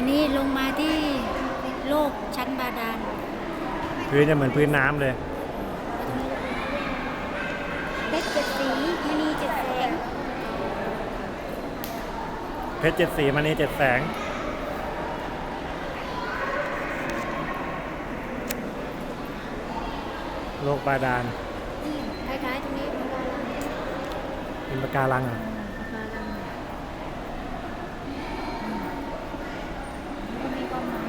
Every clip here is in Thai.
อันนี้ลงมาที่โลกชั้นบาดาลพื้นจะเหมือนพื้นน้ำเลยเพชรเจ็ดสีมณีเจ็ดแสงเพชรเจ็ดสีมันนี่เจ็ดแสง โลกบาดาลนี่คล้ายๆตรงนี้ปะการังเป็นปะการังเหรอะ ปะการังอืมก็มีความหมาย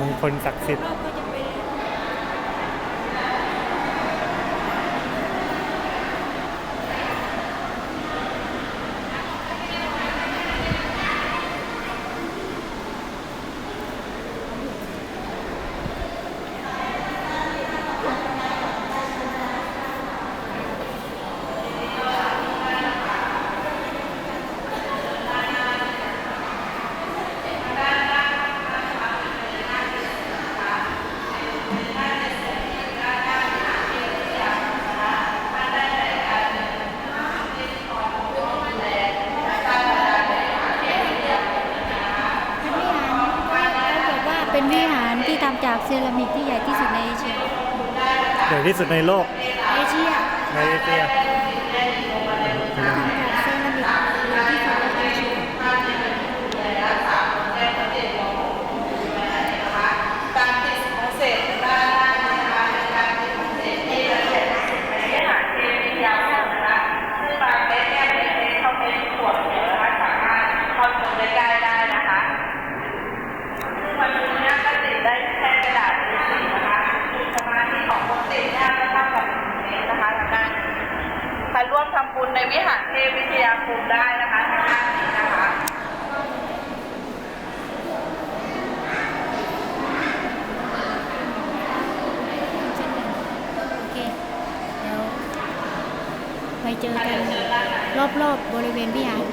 มงคลศักดิ์สิทธิ์ รอบก็จะเป็น เป็นวิหารเขาบอกว่าเป็นวิ หารที่ทำจากเซรามิกที่ใหญ่ที่สุดในเอเชีย ใหญ่ที่สุดในโลก เอเชีย ในเอเชีย ทำจากเซรามิกใหญ่ที่สุดในเอเชีย การติดของเศษด้านล่างนะคะเป็นการติดของเศษที่ละเอียดที่สุดในวิหารเทวียาวนะคะซึ่งบางเม็ดเนี่ยเล็กๆเข้าไปในขวดเดียวนะคะสามารถเข้าถึงได้ใกล้ได้นะคะซึ่งวันนี้เนี่ยก็ติดได้แค่กระดาษ A4 นะคะคือสมาธิของคนติดเนี่ยก็เท่ากับหนึ่งเมตรนะคะทางด้านใคร ร่วมทำบุญในวิหารเทพวิทยาคมได้นะคะทางด้านนี้นะคะชั้นหนึ่งโอเคเดี๋ยวไปเจอกันรอบๆบริเวณวิหาร